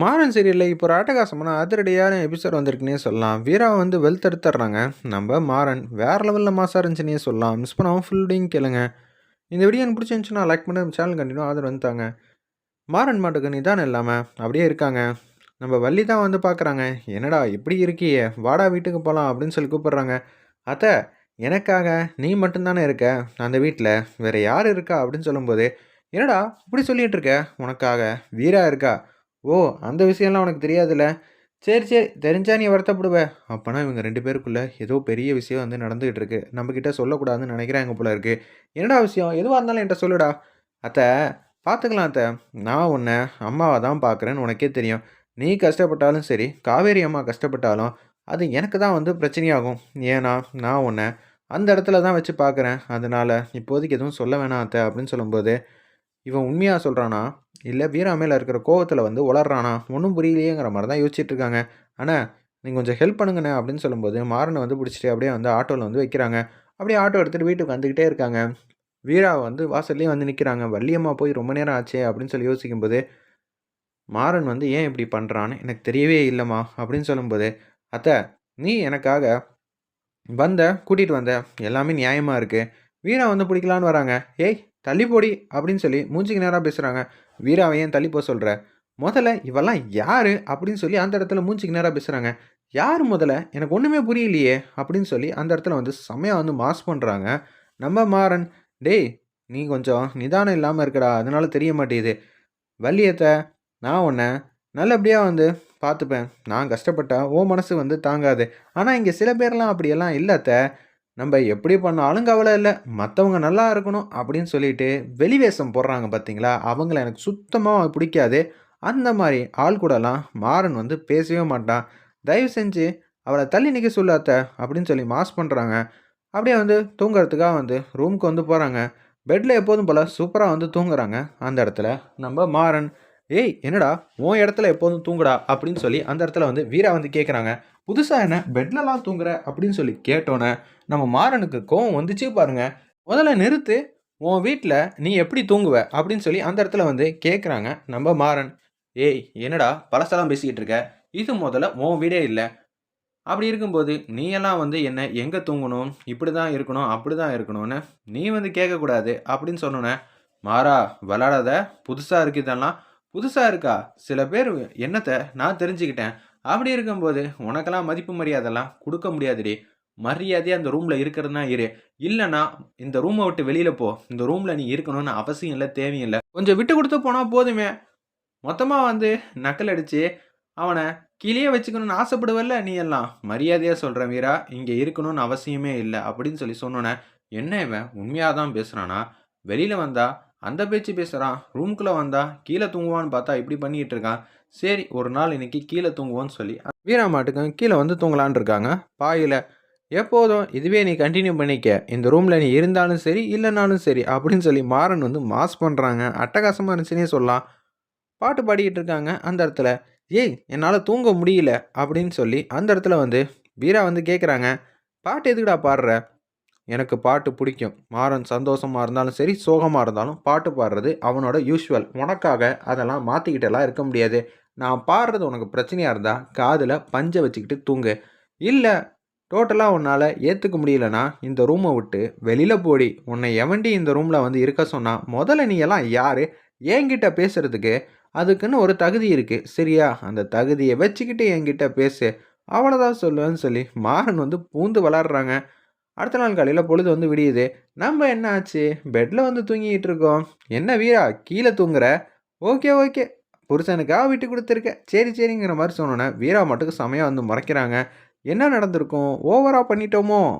மாறன் சீரியலில் இப்போ ஒரு அட்டகாசமான அதிரடியான எபிசோட் வந்திருக்குன்னே சொல்லலாம். வீரா வந்து வெல்த் எடுத்துடுறாங்க நம்ம மாறன் வேறு லெவலில் மாசாக இருந்துச்சுன்னே சொல்லலாம். மிஸ் பண்ணாமல் ஃபுல்டையும் கேளுங்க. இந்த வீடியோ எனக்கு பிடிச்சிருந்துச்சுன்னா லைக் பண்ணி நம்ம சேனல் கண்டினியூ ஆதரவு வந்துட்டாங்க மாறன் மாட்டுக்கு நிதானம் இல்லாமல் அப்படியே இருக்காங்க. நம்ம வள்ளி தான் வந்து பார்க்குறாங்க என்னடா இப்படி இருக்கியே? வாடா வீட்டுக்கு போகலாம் அப்படின்னு சொல்லி கூப்பிட்றாங்க. அத்தை எனக்காக நீ மட்டும்தானே இருக்க? அந்த வீட்டில் வேறு யார் இருக்கா அப்படின்னு சொல்லும்போது என்னடா இப்படி சொல்லிகிட்டு இருக்க? உனக்காக வீரா இருக்கா? ஓ அந்த விஷயம்லாம் உனக்கு தெரியாதுல்ல? சரி சரி தெரிஞ்சா நீ வருத்தப்படுவ. அப்போனா இவங்க ரெண்டு பேருக்குள்ளே ஏதோ பெரிய விஷயம் வந்து நடந்துகிட்டு இருக்கு. நம்மக்கிட்ட சொல்லக்கூடாதுன்னு நினைக்கிறாங்க போல இருக்கு. என்னடா விஷயம்? எதுவாக இருந்தாலும் என்கிட்ட சொல்லுடா. அத்தை பார்த்துக்கலாம் அத்தை. நான் உன்னை அம்மாவை தான் பார்க்குறேன்னு உனக்கே தெரியும். நீ கஷ்டப்பட்டாலும் சரி காவேரி அம்மா கஷ்டப்பட்டாலும் அது எனக்கு தான் வந்து பிரச்சனையாகும். ஏன்னா நான் உன்னை அந்த இடத்துல தான் வச்சு பார்க்குறேன் அதனால் இப்போதைக்கு எதுவும் சொல்ல வேணாம் அத்தை அப்படின்னு சொல்லும்போது இவன் உண்மையாக சொல்கிறானா இல்லை வீரா மேலே இருக்கிற கோவத்தில் வந்து உளறானா ஒன்றும் புரியலையேங்கிற மாதிரி தான் யோசிச்சுட்டு இருக்காங்க. ஆனால் நீங்கள் கொஞ்சம் ஹெல்ப் பண்ணுங்கண்ணே அப்படின்னு சொல்லும்போது மாறனை வந்து பிடிச்சிட்டு அப்படியே வந்து ஆட்டோவில் வந்து வைக்கிறாங்க. அப்படியே ஆட்டோ எடுத்துகிட்டு வீட்டுக்கு வந்துக்கிட்டே இருக்காங்க. வீரா வந்து வாசல்லையும் வந்து நிற்கிறாங்க வள்ளியம்மா போய் ரொம்ப நேரம் ஆச்சே அப்படின்னு சொல்லி யோசிக்கும்போது மாறன் வந்து ஏன் இப்படி பண்ணுறான்னு எனக்கு தெரியவே இல்லைம்மா அப்படின்னு சொல்லும்போது அத்தை நீ எனக்காக வந்த கூட்டிகிட்டு வந்த எல்லாமே நியாயமாக இருக்குது வீரா வந்து பிடிக்கலான்னு வராங்க. ஏய் தள்ளி போடி அப்படின்னு சொல்லி மூஞ்சிக்கு நேராக பேசுகிறாங்க வீராவை ஏன் தள்ளி போக சொல்கிற முதல்ல இவெல்லாம் யார் அப்படின்னு சொல்லி அந்த இடத்துல மூஞ்சிக்கு நேராக பேசுகிறாங்க யார் முதல்ல? எனக்கு ஒன்றுமே புரியலையே அப்படின்னு சொல்லி அந்த இடத்துல வந்து செம்மையாக வந்து மாஸ் பண்ணுறாங்க நம்ம மாறன் டேய் நீ கொஞ்சம் நிதானம் இல்லாமல் இருக்கடா அதனால தெரிய மாட்டேது வள்ளியத்தை நான் உன்னை நல்லபடியாக வந்து பார்த்துப்பேன். நான் கஷ்டப்பட்டா ஓ மனசு வந்து தாங்காது. ஆனால் இங்கே சில பேர்லாம் அப்படியெல்லாம் இல்லாத்த நம்ம எப்படி பண்ணாலும் கவலை இல்லை. மற்றவங்க நல்லா இருக்கணும் அப்படின்னு சொல்லிட்டு வெளிவேஷம் போடுறாங்க பார்த்தீங்களா? அவங்கள எனக்கு சுத்தமாக பிடிக்காது. அந்த மாதிரி ஆள் கூடலாம் மாறன் வந்து பேசவே மாட்டான். தயவு செஞ்சு அவளை தள்ளி நிற்க சொல்லாத்த அப்படின்னு சொல்லி மாஸ் பண்ணுறாங்க அப்படியே வந்து தூங்குறதுக்காக வந்து ரூமுக்கு வந்து போகிறாங்க பெட்டில் எப்போதும் போல் சூப்பராக வந்து தூங்குறாங்க. அந்த இடத்துல நம்ம மாறன் ஏய் என்னடா? உன் இடத்துல எப்போதும் தூங்குடா? அப்படின்னு சொல்லி அந்த இடத்துல வந்து வீரா வந்து கேட்குறாங்க புதுசாக என்ன பெட்லலாம் தூங்குற அப்படின்னு சொல்லி கேட்டோன்னே நம்ம மாறனுக்கு கோவம் வந்துச்சு பாருங்க. முதல்ல நிறுத்து உன் வீட்டில் நீ எப்படி தூங்குவ அப்படின்னு சொல்லி அந்த இடத்துல வந்து கேட்குறாங்க நம்ம மாறன். ஏய் என்னடா பழசெல்லாம் பேசிக்கிட்டு இருக்க? இது முதல்ல உன் வீடே இல்லை. அப்படி இருக்கும்போது நீ எல்லாம் வந்து என்ன எங்கே தூங்கணும்? இப்படி தான் இருக்கணும் அப்படி தான் இருக்கணும்னு நீ வந்து கேட்கக்கூடாது அப்படின்னு சொன்னோன்னே மாறா விளாடாத புதுசாக இருக்கு இதெல்லாம். புதுசாக இருக்கா? சில பேர் என்னத்தை நான் தெரிஞ்சுக்கிட்டேன். அப்படி இருக்கும்போது உனக்கெல்லாம் மதிப்பு மரியாதைலாம் கொடுக்க முடியாதுடி. மரியாதையாக அந்த ரூமில் இருக்கிறதுனா இரு. இல்லைன்னா இந்த ரூமை விட்டு வெளியில் போ. இந்த ரூமில் நீ இருக்கணும்னு அவசியம் இல்லை தேவையில்லை. கொஞ்சம் விட்டு கொடுத்து போனால் போதுமே. மொத்தமாக வந்து நக்கல் அடித்து அவனை கீழே வச்சுக்கணும்னு ஆசைப்படுவல்ல நீ எல்லாம்? மரியாதையாக சொல்கிறேன் வீரா இங்கே இருக்கணும்னு அவசியமே இல்லை அப்படின்னு சொல்லி சொன்னோன்னே என்ன இவன்? உண்மையாக தான் பேசுகிறானா வெளியில் வந்தால் அந்த பேச்சு பேசுகிறான் ரூம்குள்ளே வந்தா கீழே தூங்குவான்னு பார்த்தா இப்படி பண்ணிகிட்டு இருக்கான். சரி ஒரு நாள் இன்னைக்கு கீழே தூங்குவோன்னு சொல்லி வீரா மாட்டுக்கும் கீழே வந்து தூங்கலான் இருக்காங்க. பாயில் எப்போதும் இதுவே நீ கண்டினியூ பண்ணிக்க. இந்த ரூமில் நீ இருந்தாலும் சரி இல்லைனாலும் சரி அப்படின்னு சொல்லி மாறன் வந்து மாஸ் பண்ணுறாங்க அட்டகாசமாக இருந்துச்சுன்னே சொல்லலாம். பாட்டு பாடிக்கிட்டு இருக்காங்க அந்த இடத்துல. ஏய் என்னால் தூங்க முடியல அப்படின்னு சொல்லி அந்த இடத்துல வந்து வீரா வந்து கேட்குறாங்க பாட்டு எதுக்குடா பாடுற? எனக்கு பாட்டு பிடிக்கும். மாறன் சந்தோஷமாக இருந்தாலும் சரி சோகமாக இருந்தாலும் பாட்டு பாடுறது அவனோட யூஸ்வல் உனக்காக அதெல்லாம் மாற்றிக்கிட்டெல்லாம் இருக்க முடியாது. நான் பாடுறது உனக்கு பிரச்சனையாக இருந்தால் காதில் பஞ்சை வச்சுக்கிட்டு தூங்கு. இல்லை டோட்டலாக உன்னால் ஏற்றுக்க முடியலனா இந்த ரூமை விட்டு வெளியில் போடி. உன்னை எவண்டி இந்த ரூமில் வந்து இருக்க சொன்னால் முதல்ல நீ எல்லாம் யார்? என்கிட்ட பேசுகிறதுக்கு அதுக்குன்னு ஒரு தகுதி இருக்குது சரியா? அந்த தகுதியை வச்சுக்கிட்டு என்கிட்ட பேசு. அவ்வளோதான் சொல்லுவேன்னு சொல்லி மாறன் வந்து பூந்து விளாட்றாங்க. அடுத்த நாள் காலையில் பொழுது வந்து விடியுது. நம்ம என்ன ஆச்சு? பெட்டில் வந்து தூங்கிக்கிட்டு இருக்கோம். என்ன வீரா கீழே தூங்குற? Okay okay. புருஷனுக்காக விட்டு கொடுத்துருக்க. சரி சரிங்கிற மாதிரி சொன்னோன்னே வீரா மட்டுக்கு சமயம் வந்து மறைக்கிறாங்க. என்ன நடந்திருக்கும்? ஓவராக பண்ணிட்டோமோ?